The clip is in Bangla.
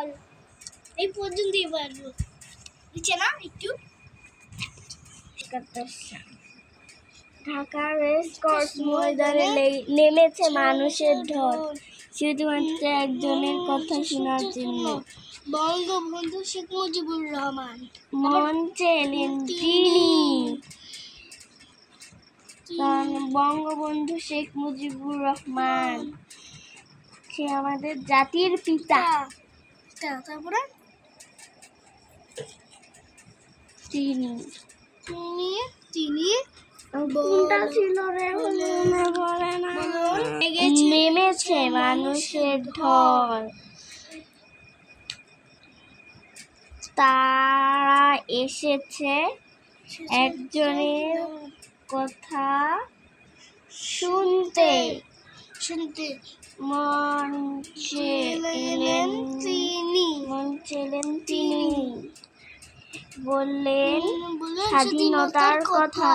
বল। এই পর্যন্তই পারব নিচে না একটু। ঢাকা রেস কোর্স ময়দানে নেমেছে মানুষের ঢল। শুধুমাত্র একজনের কথা শোনার জন্য। বঙ্গবন্ধু শেখ মুজিবুর রহমান। মঞ্চে এলেন তিনি। বঙ্গবন্ধু শেখ মুজিবুর রহমান। সে আমাদের জাতির পিতা। তারপরে? তিনি তিনি তিনি কোনটা ছিল রে মনে পড়ে না। নেমেছে মানুষের ঢল। তারা এসেছে একজনের কথা শুনতে। শুনতে। মঞ্চে তিনি এলেন তিনি। বললেন বললেন স্বাধীনতার কথা।